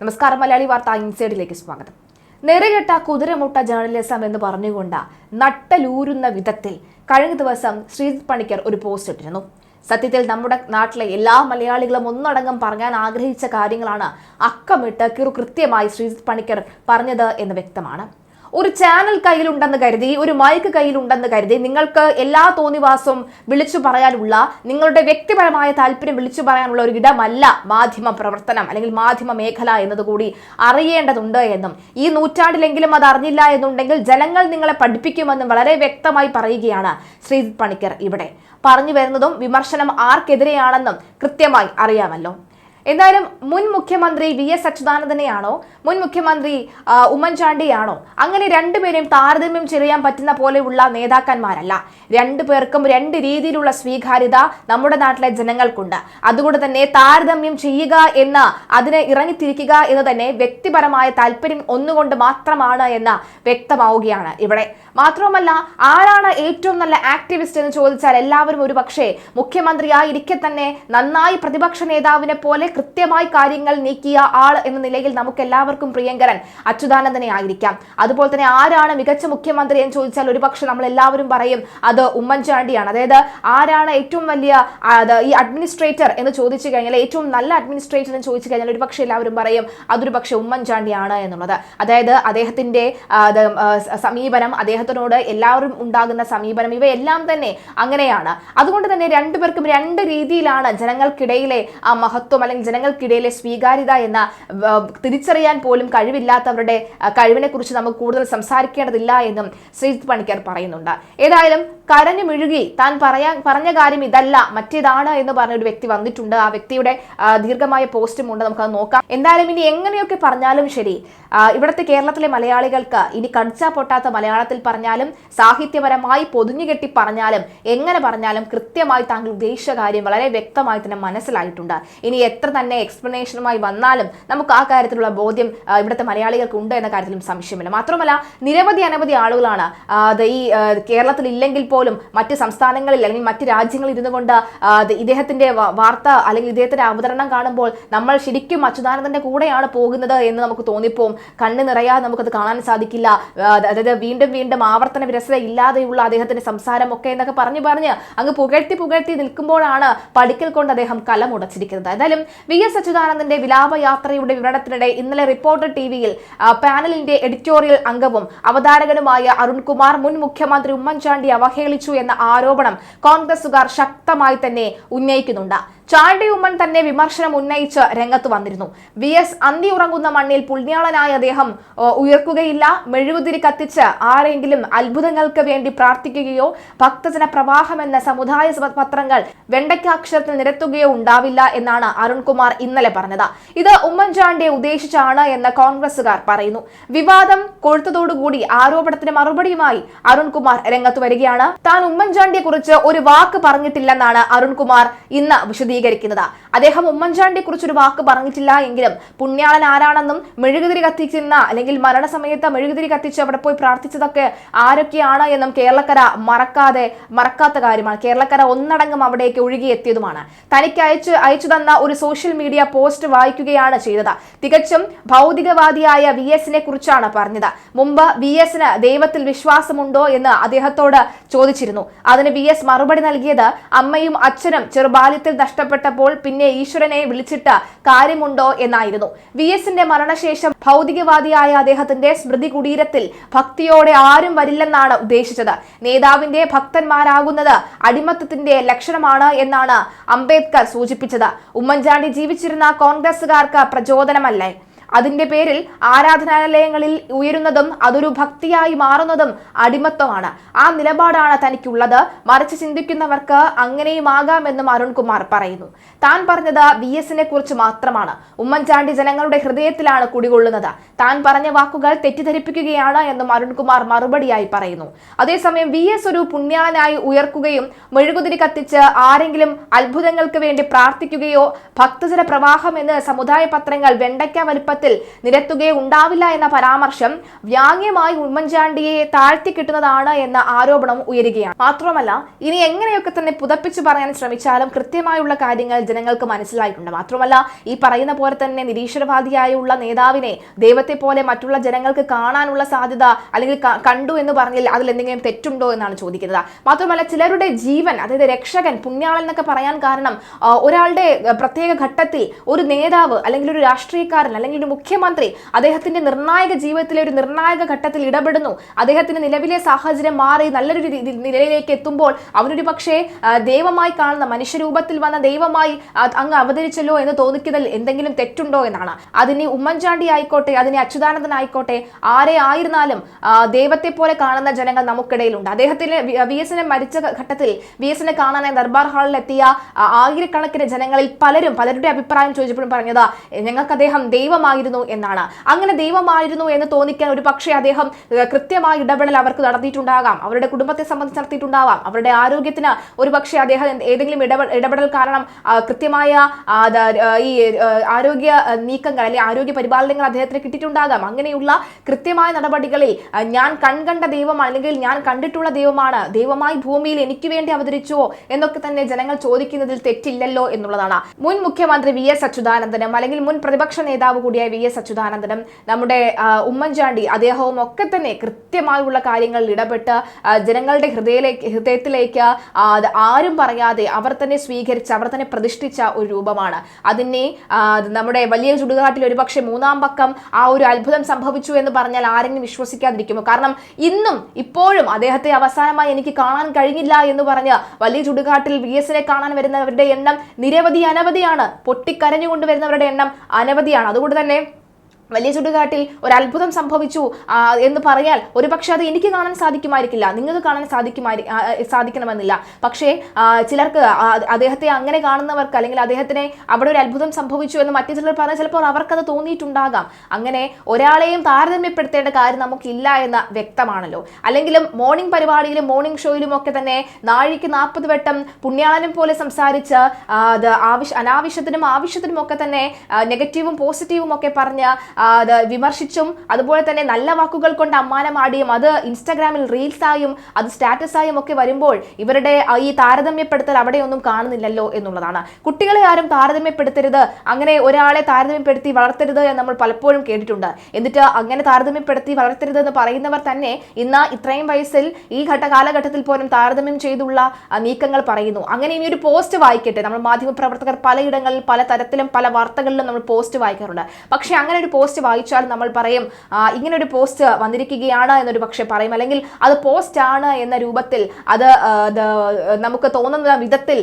നമസ്കാരം മലയാളി വാർത്ത ഇൻസൈഡിലേക്ക് സ്വാഗതം. നെറുകെട്ട കുതിരമുട്ട ജേർണലിസം എന്ന് പറഞ്ഞുകൊണ്ട് നട്ടലൂരുന്ന വിധത്തിൽ കഴിഞ്ഞ ദിവസം ശ്രീജിത് പണിക്കർ ഒരു പോസ്റ്റ് ഇട്ടിരുന്നു. സത്യത്തിൽ നമ്മുടെ നാട്ടിലെ എല്ലാ മലയാളികളും ഒന്നടങ്കം പറയാൻ ആഗ്രഹിച്ച കാര്യങ്ങളാണ് അക്കമിട്ട് കിറു കൃത്യമായി ശ്രീജിത് പണിക്കർ പറഞ്ഞത് എന്ന് വ്യക്തമാണ്. ഒരു ചാനൽ കയ്യിലുണ്ടെന്ന് കരുതി ഒരു മൈക്ക് കയ്യിലുണ്ടെന്ന് കരുതി നിങ്ങൾക്ക് എല്ലാ തോന്നിവാസവും വിളിച്ചു പറയാനുള്ള നിങ്ങളുടെ വ്യക്തിപരമായ താല്പര്യം വിളിച്ചു പറയാനുള്ള ഒരു ഇടമല്ല മാധ്യമ പ്രവർത്തനം അല്ലെങ്കിൽ മാധ്യമ മേഖല എന്നതുകൂടി അറിയേണ്ടതുണ്ട് എന്നും. ഈ നൂറ്റാണ്ടിലെങ്കിലും അത് അറിഞ്ഞില്ല എന്നുണ്ടെങ്കിൽ ജനങ്ങൾ നിങ്ങളെ പഠിപ്പിക്കുമെന്നും വളരെ വ്യക്തമായി പറയുകയാണ് ശ്രീജിത് പണിക്കർ ഇവിടെ. പറഞ്ഞു വരുന്നതും വിമർശനം ആർക്കെതിരെയാണെന്നും കൃത്യമായി അറിയാമല്ലോ. എന്തായാലും മുൻ മുഖ്യമന്ത്രി വി എസ് അച്യുതാനന്ദനെയാണോ മുൻ മുഖ്യമന്ത്രി ഉമ്മൻചാണ്ടിയാണോ അങ്ങനെ രണ്ടുപേരെയും താരതമ്യം ചെയ്യാൻ പറ്റുന്ന പോലെയുള്ള നേതാക്കന്മാരല്ല. രണ്ടു പേർക്കും രണ്ട് രീതിയിലുള്ള സ്വീകാര്യത നമ്മുടെ നാട്ടിലെ ജനങ്ങൾക്കുണ്ട്. അതുകൊണ്ട് തന്നെ താരതമ്യം ചെയ്യുക എന്ന് അതിനെ ഇറങ്ങിത്തിരിക്കുക എന്ന് തന്നെ വ്യക്തിപരമായ താല്പര്യം ഒന്നുകൊണ്ട് മാത്രമാണ് എന്ന് വ്യക്തമാവുകയാണ് ഇവിടെ. മാത്രവുമല്ല ആരാണ് ഏറ്റവും നല്ല ആക്ടിവിസ്റ്റ് എന്ന് ചോദിച്ചാൽ എല്ലാവരും ഒരു പക്ഷേ മുഖ്യമന്ത്രിയായിരിക്കെ തന്നെ നന്നായി പ്രതിപക്ഷ നേതാവിനെ പോലെ കൃത്യമായി കാര്യങ്ങൾ നീക്കിയ ആൾ എന്ന നിലയിൽ നമുക്ക് എല്ലാവർക്കും പ്രിയങ്കരൻ അച്യുതാനന്ദനെ ആയിരിക്കാം. അതുപോലെ തന്നെ ആരാണ് മികച്ച മുഖ്യമന്ത്രി എന്ന് ചോദിച്ചാൽ ഒരുപക്ഷെ നമ്മൾ എല്ലാവരും പറയും അത് ഉമ്മൻചാണ്ടിയാണ്. അതായത് ആരാണ് ഏറ്റവും വലിയ ഈ അഡ്മിനിസ്ട്രേറ്റർ എന്ന് ചോദിച്ചു കഴിഞ്ഞാൽ ഏറ്റവും നല്ല അഡ്മിനിസ്ട്രേറ്റർ എന്ന് ചോദിച്ചു കഴിഞ്ഞാൽ ഒരുപക്ഷെ എല്ലാവരും പറയും അതൊരു പക്ഷേ ഉമ്മൻചാണ്ടിയാണ് എന്നുള്ളത്. അതായത് അദ്ദേഹത്തിന്റെ സമീപനം അദ്ദേഹത്തിനോട് എല്ലാവരും ഉണ്ടാകുന്ന സമീപനം ഇവയെല്ലാം തന്നെ അങ്ങനെയാണ്. അതുകൊണ്ട് തന്നെ രണ്ടുപേർക്കും രണ്ട് രീതിയിലാണ് ജനങ്ങൾക്കിടയിലെ ആ മഹത്വം അല്ലെങ്കിൽ ജനങ്ങൾക്കിടയിലെ സ്വീകാര്യത എന്ന തിരിച്ചറിയാൻ പോലും കഴിവില്ലാത്തവരുടെ കഴിവിനെ കുറിച്ച് നമുക്ക് കൂടുതൽ സംസാരിക്കേണ്ടതില്ല എന്നും ശ്രീജിത്ത് പണിക്കർ പറയുന്നുണ്ട്. ഏതായാലും കരഞ്ഞു മിഴുകി താൻ പറയാൻ പറഞ്ഞ കാര്യം ഇതല്ല മറ്റേതാണ് എന്ന് പറഞ്ഞ ഒരു വ്യക്തി വന്നിട്ടുണ്ട്. ആ വ്യക്തിയുടെ ദീർഘമായ പോസ്റ്റും ഉണ്ട്. നമുക്കത് നോക്കാം. എന്തായാലും ഇനി എങ്ങനെയൊക്കെ പറഞ്ഞാലും ശരി ഇവിടുത്തെ കേരളത്തിലെ മലയാളികൾക്ക് ഇനി കടിച്ചാ പൊട്ടാത്ത മലയാളത്തിൽ പറഞ്ഞാലും സാഹിത്യപരമായി പൊതിഞ്ഞുകെട്ടി പറഞ്ഞാലും എങ്ങനെ പറഞ്ഞാലും കൃത്യമായി താങ്കൾ ഉദ്ദേശിച്ച കാര്യം വളരെ വ്യക്തമായി തന്നെ മനസ്സിലായിട്ടുണ്ട്. ഇനി എത്ര തന്നെ എക്സ്പ്ലനേഷനുമായി വന്നാലും നമുക്ക് ആ കാര്യത്തിലുള്ള ബോധ്യം ഇവിടുത്തെ മലയാളികൾക്ക് ഉണ്ട് എന്ന കാര്യത്തിലും സംശയമില്ല. മാത്രമല്ല നിരവധി അനവധി ആളുകളാണ് ഈ കേരളത്തിൽ ഇല്ലെങ്കിൽ പോലും മറ്റ് സംസ്ഥാനങ്ങളിൽ അല്ലെങ്കിൽ മറ്റ് രാജ്യങ്ങളിൽ ഇരുന്നു കൊണ്ട് ഇദ്ദേഹത്തിന്റെ വാർത്ത അല്ലെങ്കിൽ ഇദ്ദേഹത്തിന്റെ അവതരണം കാണുമ്പോൾ നമ്മൾ ശരിക്കും അച്യുതാനന്ദന്റെ കൂടെയാണ് പോകുന്നത് എന്ന് നമുക്ക് തോന്നിപ്പോവും. കണ്ണ് നിറയാതെ നമുക്കത് കാണാൻ സാധിക്കില്ല. അതായത് വീണ്ടും വീണ്ടും ആവർത്തന വിരസത ഇല്ലാതെയുള്ള അദ്ദേഹത്തിന്റെ സംസാരം ഒക്കെ എന്നൊക്കെ പറഞ്ഞു പറഞ്ഞ് അങ്ങ് പുകഴ്ത്തി പുകഴ്ത്തി നിൽക്കുമ്പോഴാണ് പഠിക്കൽ കൊണ്ട് അദ്ദേഹം കലമുടച്ചിരിക്കുന്നത്. എന്തായാലും വി എസ് അച്യുതാനന്ദന്റെ വിലാപയാത്രയുടെ വിവരണത്തിനിടെ ഇന്നലെ റിപ്പോർട്ടർ ടി വിയിൽ പാനലിന്റെ എഡിറ്റോറിയൽ അംഗവും അവതാരകനുമായ അരുൺകുമാർ മുൻ മുഖ്യമന്ത്രി ഉമ്മൻചാണ്ടി അവഹേളിച്ചു എന്ന ആരോപണം കോൺഗ്രസുകാർ ശക്തമായി തന്നെ ഉന്നയിക്കുന്നുണ്ട്. ചാണ്ടി ഉമ്മൻ തന്നെ വിമർശനം ഉന്നയിച്ച് രംഗത്ത് വന്നിരുന്നു. വി എസ് അന്തി ഉറങ്ങുന്ന മണ്ണിൽ പുണ്യാളനായ അദ്ദേഹം ഉയർക്കുകയില്ല. മെഴുകുതിരി കത്തിച്ച് ആരെങ്കിലും അത്ഭുതങ്ങൾക്ക് വേണ്ടി പ്രാർത്ഥിക്കുകയോ ഭക്തജന പ്രവാഹം എന്ന സമുദായ പത്രങ്ങൾ വെണ്ടയ്ക്കാക്ഷരത്തിൽ നിരത്തുകയോ ഉണ്ടാവില്ല എന്നാണ് അരുൺകുമാർ ഇന്നലെ പറഞ്ഞത്. ഇത് ഉമ്മൻചാണ്ടിയെ ഉദ്ദേശിച്ചാണ് എന്ന് കോൺഗ്രസുകാർ പറയുന്നു. വിവാദം കൊഴുത്തതോടുകൂടി ആരോപണത്തിന് മറുപടിയുമായി അരുൺകുമാർ രംഗത്ത് വരികയാണ്. താൻ ഉമ്മൻചാണ്ടിയെ കുറിച്ച് ഒരു വാക്ക് പറഞ്ഞിട്ടില്ലെന്നാണ് അരുൺകുമാർ ഇന്ന് വിശദീകരിക്കുന്നത് അദ്ദേഹം ഉമ്മൻചാണ്ടിയെ കുറിച്ചൊരു വാക്ക് പറഞ്ഞിട്ടില്ല എങ്കിലും പുണ്യാളൻ ആരാണെന്നും മെഴുകുതിരി കത്തിക്കുന്ന അല്ലെങ്കിൽ മരണസമയത്ത് മെഴുകുതിരി കത്തിച്ച് അവിടെ പോയി പ്രാർത്ഥിച്ചതൊക്കെ ആരൊക്കെയാണ് എന്നും കേരളക്കര മറക്കാതെ മറക്കാത്ത കാര്യമാണ്. കേരളക്കര ഒന്നടങ്കം അവിടേക്ക് ഒഴുകിയെത്തിയതുമാണ്. തനിക്ക് അയച്ചു അയച്ചു തന്ന ഒരു സോഷ്യൽ മീഡിയ പോസ്റ്റ് വായിക്കുകയാണ് ചെയ്തത്. തികച്ചും ഭൗതികവാദിയായ വി എസിനെ കുറിച്ചാണ് പറഞ്ഞത്. മുമ്പ് വി എസിന് ദൈവത്തിൽ വിശ്വാസമുണ്ടോ എന്ന് അദ്ദേഹത്തോട് ചോദിച്ചിരുന്നു. അതിന് വി എസ് മറുപടി നൽകിയത് അമ്മയും അച്ഛനും ചെറുബാല്യത്തിൽ നഷ്ടപ്പെട്ടപ്പോൾ പിന്നെ ഈശ്വരനെ വിളിച്ചിട്ട് കാര്യമുണ്ടോ എന്നായിരുന്നു. വി എസിന്റെ മരണശേഷം ഭൗതികവാദിയായ അദ്ദേഹത്തിന്റെ സ്മൃതി കുടീരത്തിൽ ഭക്തിയോടെ ആരും വരില്ലെന്നാണ് ഉദ്ദേശിച്ചത്. നേതാവിന്റെ ഭക്തന്മാരാകുന്നത് അടിമത്തത്തിന്റെ ലക്ഷണമാണ് എന്നാണ് അംബേദ്കർ സൂചിപ്പിച്ചത്. ഉമ്മൻചാണ്ടി ജീവിച്ചിരുന്ന കോൺഗ്രസുകാർക്ക് പ്രചോദനമല്ലേ? അതിന്റെ പേരിൽ ആരാധനാലയങ്ങളിൽ ഉയരുന്നതും അതൊരു ഭക്തിയായി മാറുന്നതും അടിമത്വമാണ് ആ നിലപാടാണ് തനിക്കുള്ളത്. മറിച്ച് ചിന്തിക്കുന്നവർക്ക് അങ്ങനെയും ആകാമെന്നും അരുൺകുമാർ പറയുന്നു. താൻ പറഞ്ഞത് വി എസിനെ കുറിച്ച് മാത്രമാണ്. ഉമ്മൻചാണ്ടി ജനങ്ങളുടെ ഹൃദയത്തിലാണ് കുടികൊള്ളുന്നത്. താൻ പറഞ്ഞ വാക്കുകൾ തെറ്റിദ്ധരിപ്പിക്കുകയാണ് എന്നും അരുൺകുമാർ മറുപടിയായി പറയുന്നു. അതേസമയം വി എസ് ഒരു പുണ്യാനായി ഉയർക്കുകയും മെഴുകുതിരി കത്തിച്ച് ആരെങ്കിലും അത്ഭുതങ്ങൾക്ക് വേണ്ടി പ്രാർത്ഥിക്കുകയോ ഭക്തജന പ്രവാഹം എന്ന് സമുദായ പത്രങ്ങൾ വെണ്ടയ്ക്ക വലിപ്പത്തിൽ രൂപത്തിൽ നിരത്തുകയുണ്ടാവില്ല എന്ന പരാമർശം വ്യാങ്യമായി ഉമ്മൻചാണ്ടിയെ താഴ്ത്തി കിട്ടുന്നതാണ് എന്ന ആരോപണം ഉയരുകയാണ്. മാത്രമല്ല ഇനി എങ്ങനെയൊക്കെ തന്നെ പുതപ്പിച്ചു പറയാൻ ശ്രമിച്ചാലും കൃത്യമായുള്ള കാര്യങ്ങൾ ജനങ്ങൾക്ക് മനസ്സിലായിട്ടുണ്ട്. മാത്രമല്ല ഈ പറയുന്ന പോലെ തന്നെ നിരീശ്വരവാദിയായുള്ള നേതാവിനെ ദൈവത്തെ പോലെ മറ്റുള്ള ജനങ്ങൾക്ക് കാണാനുള്ള സാധ്യത അല്ലെങ്കിൽ കണ്ടു എന്ന് പറഞ്ഞാൽ അതിൽ എന്തെങ്കിലും തെറ്റുണ്ടോ എന്നാണ് ചോദിക്കുന്നത്. മാത്രമല്ല ചിലരുടെ ജീവൻ അതായത് രക്ഷകൻ പുണ്യാളൻ എന്നൊക്കെ പറയാൻ കാരണം ഒരാളുടെ പ്രത്യേക ഘട്ടത്തിൽ ഒരു നേതാവ് അല്ലെങ്കിൽ ഒരു രാഷ്ട്രീയക്കാരൻ അല്ലെങ്കിൽ ഒരു മുഖ്യമന്ത്രി അദ്ദേഹത്തിന്റെ നിർണായക ജീവിതത്തിലെ ഒരു നിർണായക ഘട്ടത്തിൽ ഇടപെടുന്നു. അദ്ദേഹത്തിന്റെ നിലവിലെ സാഹചര്യം മാറി നല്ലൊരു നിലയിലേക്ക് എത്തുമ്പോൾ അവനൊരു പക്ഷേ ദൈവമായി കാണുന്ന മനുഷ്യരൂപത്തിൽ വന്ന ദൈവമായി അങ്ങ് അവതരിച്ചല്ലോ എന്ന് തോന്നിക്കുന്നതിൽ എന്തെങ്കിലും തെറ്റുണ്ടോ എന്നാണ്. അതിന് ഉമ്മൻചാണ്ടി ആയിക്കോട്ടെ അതിന് അച്യുതാനന്ദൻ ആയിക്കോട്ടെ ആരെ ആയിരുന്നാലും ദൈവത്തെ പോലെ കാണുന്ന ജനങ്ങൾ നമുക്കിടയിലുണ്ട്. അദ്ദേഹത്തിന് വി എസിനെ മരിച്ച ഘട്ടത്തിൽ വി എസിനെ കാണാനായി ദർബാർ ഹാളിൽ എത്തിയ ആയിരക്കണക്കിന് ജനങ്ങളിൽ പലരും പലരുടെ അഭിപ്രായം ചോദിച്ചപ്പോഴും പറഞ്ഞത് ഞങ്ങൾക്ക് അദ്ദേഹം ദൈവമായിരുന്നു എന്നാണ്. അങ്ങനെ ദൈവമായിരുന്നു എന്ന് തോന്നിക്കാൻ ഒരു പക്ഷേ അദ്ദേഹം കൃത്യമായ ഇടപെടൽ അവർക്ക് നടത്തിയിട്ടുണ്ടാകാം. അവരുടെ കുടുംബത്തെ സംബന്ധിച്ച് നടത്തിയിട്ടുണ്ടാവാം. അവരുടെ ആരോഗ്യത്തിന് ഒരു പക്ഷേ അദ്ദേഹം ഏതെങ്കിലും ഇടപെടൽ കാരണം കൃത്യമായ ഈ ആരോഗ്യ നീക്കങ്ങൾ അല്ലെങ്കിൽ ആരോഗ്യ പരിപാലനങ്ങൾ അദ്ദേഹത്തിന് കിട്ടിയിട്ടുണ്ടാകാം. അങ്ങനെയുള്ള കൃത്യമായ നടപടികളിൽ ഞാൻ കൺകണ്ട ദൈവമാണ് അല്ലെങ്കിൽ ഞാൻ കണ്ടിട്ടുള്ള ദൈവമാണ്. ദൈവമായി ഭൂമിയിൽ എനിക്ക് വേണ്ടി അവതരിച്ചോ എന്നൊക്കെ തന്നെ ജനങ്ങൾ ചോദിക്കുന്നതിൽ തെറ്റില്ലല്ലോ എന്നുള്ളതാണ്. മുൻ മുഖ്യമന്ത്രി വി എസ് അച്യുതാനന്ദനും അല്ലെങ്കിൽ മുൻ പ്രതിപക്ഷ നേതാവ് കൂടിയായ വി എസ് അച്യുതാനന്ദനും നമ്മുടെ ഉമ്മൻചാണ്ടി അദ്ദേഹവും ഒക്കെ തന്നെ കൃത്യമായുള്ള കാര്യങ്ങളിൽ ഇടപെട്ട് ജനങ്ങളുടെ ഹൃദയത്തിലേക്ക് ഹൃദയത്തിലേക്ക് ആരും പറയാതെ അവർ തന്നെ സ്വീകരിച്ച് അവർ തന്നെ പ്രതിഷ്ഠിച്ച ഒരു രൂപമാണ്. അതിനെ നമ്മുടെ വലിയ ചുടുകാട്ടിൽ ഒരുപക്ഷെ മൂന്നാം പക്കം ആ ഒരു അത്ഭുതം സംഭവിച്ചു എന്ന് പറഞ്ഞാൽ ആരെങ്കിലും വിശ്വസിക്കാതിരിക്കുമോ? കാരണം ഇന്നും ഇപ്പോഴും അദ്ദേഹത്തെ അവസാനമായി എനിക്ക് കാണാൻ കഴിഞ്ഞില്ല എന്ന് പറഞ്ഞ് വലിയ ചുടുകാട്ടിൽ വി എസിനെ കാണാൻ വരുന്നവരുടെ എണ്ണം നിരവധി അനവധിയാണ്. പൊട്ടിക്കരഞ്ഞുകൊണ്ട് വരുന്നവരുടെ എണ്ണം അനവധിയാണ്. അതുകൊണ്ട് തന്നെ വലിയ ചുടുകാട്ടിൽ ഒരു അത്ഭുതം സംഭവിച്ചു എന്ന് പറയാൽ ഒരുപക്ഷെ അത് എനിക്ക് കാണാൻ സാധിക്കുമായിരിക്കില്ല. നിങ്ങൾക്ക് കാണാൻ ആ, സാധിക്കണമെന്നില്ല. പക്ഷേ ചിലർക്ക് അദ്ദേഹത്തെ അങ്ങനെ കാണുന്നവർക്ക് അല്ലെങ്കിൽ അദ്ദേഹത്തിനെ അവിടെ ഒരു അത്ഭുതം സംഭവിച്ചു എന്ന് മറ്റു ചിലർ പറഞ്ഞാൽ ചിലപ്പോൾ അവർക്കത് തോന്നിയിട്ടുണ്ടാകാം. അങ്ങനെ ഒരാളെയും താരതമ്യപ്പെടുത്തേണ്ട കാര്യം നമുക്കില്ല എന്ന് വ്യക്തമാണല്ലോ. അല്ലെങ്കിലും മോർണിംഗ് പരിപാടിയിലും മോർണിംഗ് ഷോയിലും ഒക്കെ തന്നെ നാഴിക്ക് നാൽപ്പത് വട്ടം പുണ്യാളനും പോലെ സംസാരിച്ച് അത് അനാവശ്യത്തിനും ആവശ്യത്തിനും ഒക്കെ തന്നെ നെഗറ്റീവും പോസിറ്റീവും ഒക്കെ പറഞ്ഞ് വിമർശിച്ചും അതുപോലെ തന്നെ നല്ല വാക്കുകൾ കൊണ്ട് അമ്മാനമാടിയും അത് ഇൻസ്റ്റാഗ്രാമിൽ റീൽസായും അത് സ്റ്റാറ്റസായും ഒക്കെ വരുമ്പോൾ ഇവരുടെ ഈ താരതമ്യപ്പെടുത്തൽ അവിടെയൊന്നും കാണുന്നില്ലല്ലോ എന്നുള്ളതാണ്. കുട്ടികളെ ആരും താരതമ്യപ്പെടുത്തരുത് അങ്ങനെ ഒരാളെ താരതമ്യപ്പെടുത്തി വളർത്തരുത് എന്ന് നമ്മൾ പലപ്പോഴും കേട്ടിട്ടുണ്ട്. എന്നിട്ട് അങ്ങനെ താരതമ്യപ്പെടുത്തി വളർത്തരുത് എന്ന് പറയുന്നവർ തന്നെ ഇന്ന് ഇത്രയും വയസ്സിൽ ഈ ഘട്ട കാലഘട്ടത്തിൽ പോലും താരതമ്യം ചെയ്തുള്ള നീക്കങ്ങൾ പറയുന്നു. അങ്ങനെ ഇനി ഒരു പോസ്റ്റ് വായിക്കട്ടെ. നമ്മൾ മാധ്യമപ്രവർത്തകർ പലയിടങ്ങളിൽ പല തരത്തിലും പല വാർത്തകളിലും നമ്മൾ പോസ്റ്റ് വായിക്കാറുണ്ട്. പക്ഷേ അങ്ങനെ ഒരു വായിച്ചാൽ നമ്മൾ പറയും ഇങ്ങനെ ഒരു പോസ്റ്റ് വന്നിരിക്കുകയാണ് എന്നൊരു പക്ഷെ പറയും. അല്ലെങ്കിൽ അത് പോസ്റ്റ് ആണ് എന്ന രൂപത്തിൽ അത് നമുക്ക് തോന്നുന്ന വിധത്തിൽ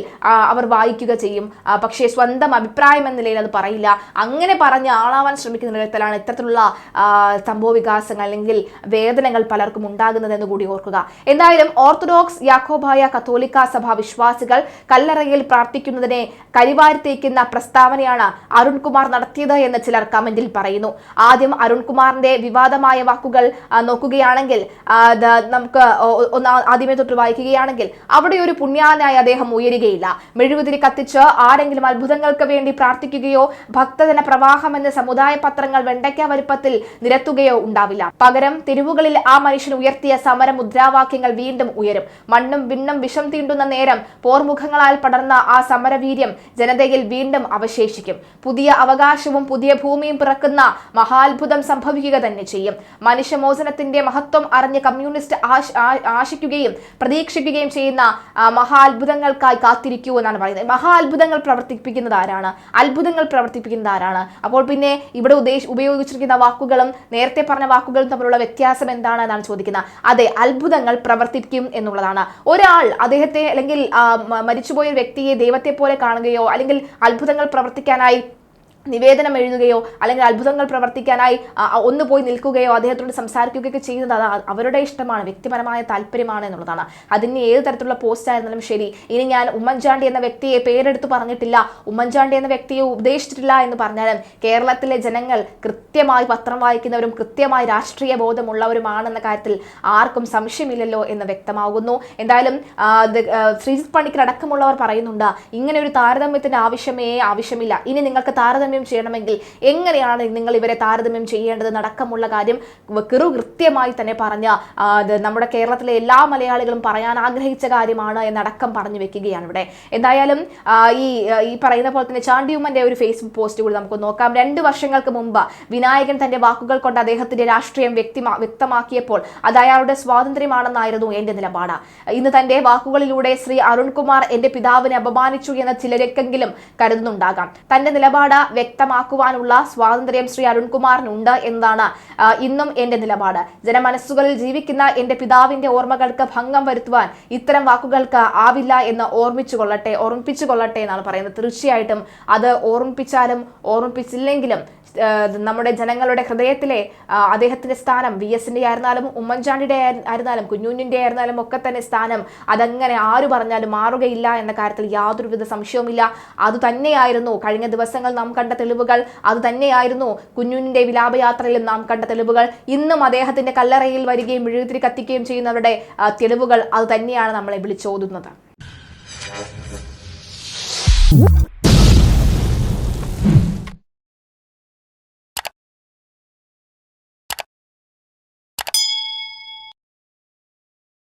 അവർ വായിക്കുക ചെയ്യും. പക്ഷേ സ്വന്തം അഭിപ്രായം എന്ന നിലയിൽ അത് പറയില്ല. അങ്ങനെ പറഞ്ഞ് ആളാവാൻ ശ്രമിക്കുന്ന വിധത്തിലാണ് ഇത്തരത്തിലുള്ള സംഭവ വികാസങ്ങൾ അല്ലെങ്കിൽ വേദനകൾ പലർക്കും ഉണ്ടാകുന്നതെന്ന് കൂടി ഓർക്കുക. എന്തായാലും ഓർത്തഡോക്സ് യാക്കോബായ കത്തോലിക്ക സഭ വിശ്വാസികൾ കല്ലറയിൽ പ്രാർത്ഥിക്കുന്നതിനെ കരിവാരിത്തേക്കുന്ന പ്രസ്താവനയാണ് അരുൺകുമാർ നടത്തിയത് എന്ന് ചിലർ കമന്റിൽ പറയുന്നു. ആദ്യം അരുൺകുമാറിന്റെ വിവാദമായ വാക്കുകൾ നോക്കുകയാണെങ്കിൽ നമുക്ക് ഒന്ന് ആദ്യമേ തൊട്ട് വായിക്കുകയാണെങ്കിൽ അവിടെ ഒരു പുണ്യാനായി അദ്ദേഹം ഉയരുകയില്ല. മെഴുകുതിരി കത്തിച്ച് ആരെങ്കിലും അത്ഭുതങ്ങൾക്ക് വേണ്ടി പ്രാർത്ഥിക്കുകയോ ഭക്തജന പ്രവാഹം എന്ന സമുദായ പത്രങ്ങൾ വെണ്ടയ്ക്ക വലുപ്പത്തിൽ നിരത്തുകയോ ഉണ്ടാവില്ല. പകരം തെരുവുകളിൽ ആ മനുഷ്യൻ ഉയർത്തിയ സമര മുദ്രാവാക്യങ്ങൾ വീണ്ടും ഉയരും. മണ്ണും വിണ്ണും വിഷം തീണ്ടുന്ന നേരം പോർമുഖങ്ങളാൽ പടർന്ന ആ സമരവീര്യം ജനതയിൽ വീണ്ടും അവശേഷിക്കും. പുതിയ അവകാശവും പുതിയ ഭൂമിയും പിറക്കുന്ന മഹാത്ഭുതം സംഭവിക്കുക തന്നെ ചെയ്യും. മനുഷ്യമോചനത്തിന്റെ മഹത്വം അറിഞ്ഞ് കമ്മ്യൂണിസ്റ്റ് ആശ- ആശിക്കുകയും പ്രതീക്ഷിക്കുകയും ചെയ്യുന്ന മഹാത്ഭുതങ്ങൾക്കായി കാത്തിരിക്കൂ എന്നാണ് പറയുന്നത്. മഹാത്ഭുതങ്ങൾ പ്രവർത്തിപ്പിക്കുന്നത് ആരാണ്? അത്ഭുതങ്ങൾ പ്രവർത്തിപ്പിക്കുന്നത് ആരാണ്? അപ്പോൾ പിന്നെ ഇവിടെ ഉദ്ദേശ ഉപയോഗിച്ചിരിക്കുന്ന വാക്കുകളും നേരത്തെ പറഞ്ഞ വാക്കുകളും തമ്മിലുള്ള വ്യത്യാസം എന്താണ് എന്നാണ് ചോദിക്കുന്നത്. അതെ അത്ഭുതങ്ങൾ പ്രവർത്തിക്കും എന്നുള്ളതാണ്. ഒരാൾ അദ്ദേഹത്തെ അല്ലെങ്കിൽ മരിച്ചുപോയ വ്യക്തിയെ ദൈവത്തെ പോലെ കാണുകയോ അല്ലെങ്കിൽ അത്ഭുതങ്ങൾ പ്രവർത്തിക്കാനായി നിവേദനം എഴുതുകയോ അല്ലെങ്കിൽ അത്ഭുതങ്ങൾ പ്രവർത്തിക്കാനായി ഒന്ന് പോയി നിൽക്കുകയോ അദ്ദേഹത്തോട് സംസാരിക്കുകയൊക്കെ ചെയ്യുന്നത് അത് അവരുടെ ഇഷ്ടമാണ് വ്യക്തിപരമായ താല്പര്യമാണ് എന്നുള്ളതാണ്. അതിന് ഏത് തരത്തിലുള്ള പോസ്റ്റ് ആയിരുന്നാലും ശരി ഇനി ഞാൻ ഉമ്മൻചാണ്ടി എന്ന വ്യക്തിയെ പേരെടുത്ത് പറഞ്ഞിട്ടില്ല ഉമ്മൻചാണ്ടി എന്ന വ്യക്തിയെ ഉപദേശിച്ചിട്ടില്ല എന്ന് പറഞ്ഞാലും കേരളത്തിലെ ജനങ്ങൾ കൃത്യമായി പത്രം വായിക്കുന്നവരും കൃത്യമായി രാഷ്ട്രീയ ബോധമുള്ളവരുമാണെന്ന കാര്യത്തിൽ ആർക്കും സംശയമില്ലല്ലോ എന്ന് വ്യക്തമാകുന്നു. എന്തായാലും ശ്രീജിത് പണിക്കർ അടക്കമുള്ളവർ പറയുന്നുണ്ട് ഇങ്ങനെ ഒരു താരതമ്യത്തിന്റെ ആവശ്യമേ ആവശ്യമില്ല. ഇനി നിങ്ങൾക്ക് താരതമ്യം താരതമ്യം ചെയ്യണമെങ്കിൽ എങ്ങനെയാണ് നിങ്ങൾ ഇവരെ താരതമ്യം ചെയ്യേണ്ടത്? നടക്കമുള്ള കാര്യം കിറു കൃത്യമായി തന്നെ പറഞ്ഞ നമ്മുടെ കേരളത്തിലെ എല്ലാ മലയാളികളും പറയാൻ ആഗ്രഹിച്ച കാര്യമാണ് എന്നടക്കം പറഞ്ഞു വെക്കുകയാണ് ഇവിടെ. എന്തായാലും ഈ ഈ പറയുന്ന പോലെ തന്നെ ചാണ്ടിയുമ്മന്റെ ഒരു ഫേസ്ബുക്ക് പോസ്റ്റ് കൂടി നമുക്ക് നോക്കാം. രണ്ട് വർഷങ്ങൾക്ക് മുമ്പ് വിനായകൻ തന്റെ വാക്കുകൾ കൊണ്ട് അദ്ദേഹത്തിന്റെ രാഷ്ട്രീയം വ്യക്തിമാ വ്യക്തമാക്കിയപ്പോൾ അത് അയാളുടെ സ്വാതന്ത്ര്യമാണെന്നായിരുന്നു എന്റെ നിലപാട്. ഇന്ന് തന്റെ വാക്കുകളിലൂടെ ശ്രീ അരുൺകുമാർ എന്റെ പിതാവിനെ അപമാനിച്ചു എന്ന് ചിലരെക്കെങ്കിലും കരുതുന്നുണ്ടാകാം. തന്റെ നിലപാട് വ്യക്തമാക്കുവാനുള്ള സ്വാതന്ത്ര്യം ശ്രീ അരുൺകുമാറിനുണ്ട് എന്നതാണ് ഇന്നും എന്റെ നിലപാട്. ജനമനസ്സുകളിൽ ജീവിക്കുന്ന എന്റെ പിതാവിന്റെ ഓർമ്മകൾക്ക് ഭംഗം വരുത്തുവാൻ ഇത്തരം വാക്കുകൾക്ക് ആവില്ല എന്ന് ഓർമ്മിച്ചു കൊള്ളട്ടെ ഓർമ്മിപ്പിച്ചു കൊള്ളട്ടെ എന്നാണ് പറയുന്നത്. തീർച്ചയായിട്ടും അത് ഓർമ്മിപ്പിച്ചാലും ഓർമ്മിപ്പിച്ചില്ലെങ്കിലും നമ്മുടെ ജനങ്ങളുടെ ഹൃദയത്തിലെ അദ്ദേഹത്തിന്റെ സ്ഥാനം വി എസിന്റെ ആയിരുന്നാലും ഉമ്മൻചാണ്ടിയുടെ ആയി- ആയിരുന്നാലും കുഞ്ഞുഞ്ഞിന്റെ ആയിരുന്നാലും ഒക്കെ തന്നെ സ്ഥാനം അതങ്ങനെ ആര് പറഞ്ഞാലും മാറുകയില്ല എന്ന കാര്യത്തിൽ യാതൊരുവിധ സംശയവുമില്ല. അത് തന്നെയായിരുന്നു കഴിഞ്ഞ ദിവസങ്ങൾ നാം കണ്ട തെളിവുകൾ അത് തന്നെയായിരുന്നു. കുഞ്ഞുനിന്റെ വിലാപയാത്രയിലും നാം കണ്ട തെളിവുകൾ. ഇന്നും അദ്ദേഹത്തിന്റെ കല്ലറയിൽ വരികയും മെഴുകുതിരി കത്തിക്കുകയും ചെയ്യുന്നവരുടെ തെളിവുകൾ അത് തന്നെയാണ് നമ്മളെ വിളിച്ചോതുന്നത്.